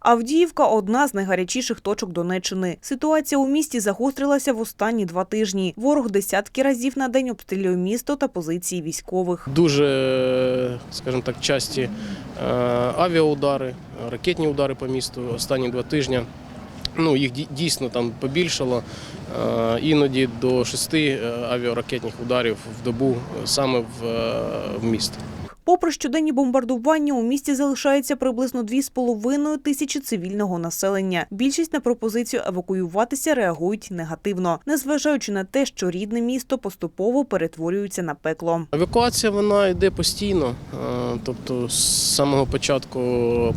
Авдіївка одна з найгарячіших точок Донеччини. Ситуація у місті загострилася в останні два тижні. Ворог десятки разів на день обстрілює місто та позиції військових. Дуже, скажімо так, часті е, авіаудари, ракетні удари по місту останні два тижні. Ну, їх дій- дійсно там побільшало. Е, Іноді до шести е, авіаракетних ударів в добу саме в місто. Попри щоденні бомбардування, у місті залишається приблизно 2,5 тисячі цивільного населення. Більшість на пропозицію евакуюватися реагують негативно, незважаючи на те, що рідне місто поступово перетворюється на пекло. Евакуація вона йде постійно, е, тобто з самого початку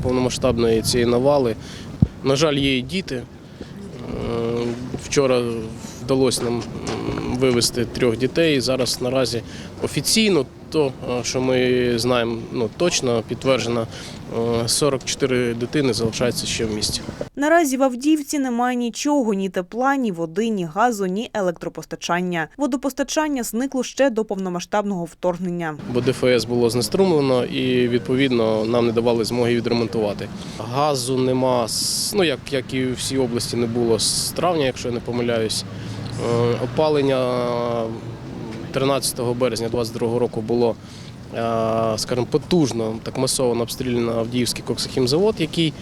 повномасштабної цієї навали. На жаль, є і діти. Е, Вчора вдалося нам вивезти трьох дітей. Зараз наразі офіційно, то, е, що ми знаємо ну, точно підтверджено, е, 44 дитини залишаються ще в місті. Наразі в Авдіївці немає нічого: ні тепла, ні води, ні газу, ні електропостачання. Водопостачання зникло ще до повномасштабного вторгнення. бо ДФС було знеструмлено і відповідно нам не давали змоги відремонтувати. Газу нема, ну як, як і в всій області не було з травня, якщо я не помиляюсь. Е, Опалення 13 березня 2022 року було. Е, Скажімо, потужно так масово обстріляно Авдіївський коксохімзавод, який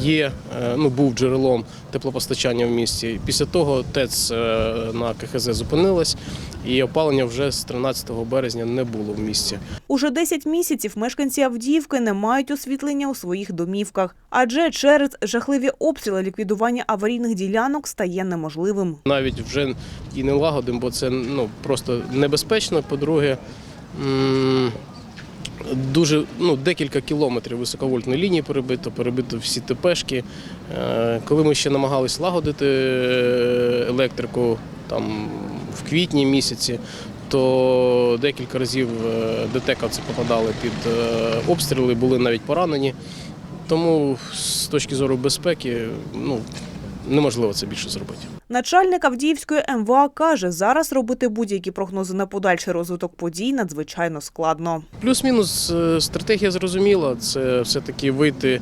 є, е, ну був джерелом теплопостачання в місті. Після того ТЕЦ е, на КХЗ зупинилась, і опалення вже з 13 березня не було в місті. Уже 10 місяців мешканці Авдіївки не мають освітлення у своїх домівках, адже через жахливі обстріли ліквідування аварійних ділянок стає неможливим. Навіть вже і не лагодимо, бо це ну, просто небезпечно. По-друге, дуже ну, декілька кілометрів високовольтної лінії перебито, перебито всі ТПшки. Е, Коли ми ще намагалися лагодити е, електрику там, в квітні місяці, то декілька разів е, попадали під обстріли, були навіть поранені. Тому з точки зору безпеки ну, неможливо це більше зробити. Начальник Авдіївської МВА каже, зараз робити будь-які прогнози на подальший розвиток подій надзвичайно складно. Плюс-мінус е, стратегія зрозуміла. Це все-таки вийти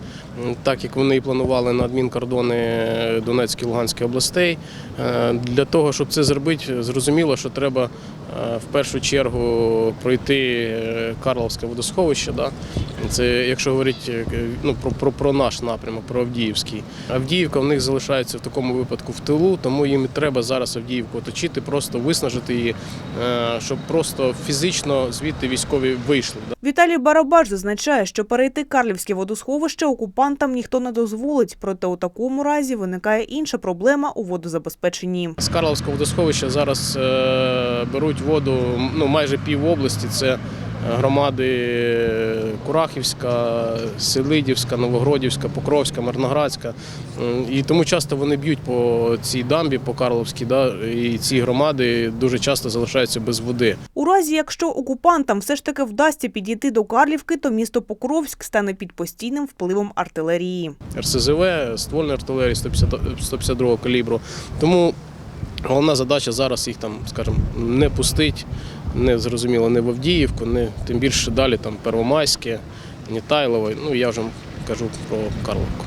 так, як вони і планували на адмінкордони Донецької Луганської областей. Е, Для того, щоб це зробити, зрозуміло, що треба е, в першу чергу пройти е, Карловське водосховище. Да? Це якщо говорити е, ну, про, про, про наш напрямок, про Авдіївський. Авдіївка в них залишається в такому випадку в тилу, тому їм і треба зараз Авдіївку оточити, просто виснажити її, е, щоб просто фізично звідти військові вийшли. Віталій Барабаш зазначає, що перейти Карлівське водосховище окупантам ніхто не дозволить. Проте у такому разі виникає інша проблема у водозабезпеченні. З Карловського водосховища зараз е, беруть воду ну, майже пів області. Це громади Курахівська, Селидівська, Новогродівська, Покровська, Мирноградська. І тому часто вони б'ють по цій дамбі, по Карловській, да, і ці громади дуже часто залишаються без води. У разі, якщо окупантам все ж таки вдасться підійти до Карлівки, то місто Покровськ стане під постійним впливом артилерії. РСЗВ, ствольної артилерії 150 152 калібру. Тому головна задача зараз їх там, скажімо, не пустить, не зрозуміло, не в Авдіївку, не тим більше далі там Первомайське, Нітайлово. Ну я вже кажу про Карловку.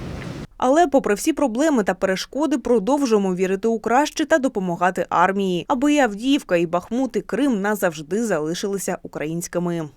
Але, попри всі проблеми та перешкоди, продовжуємо вірити у краще та допомагати армії, аби і Авдіївка, і Бахмут, і Крим назавжди залишилися українськими.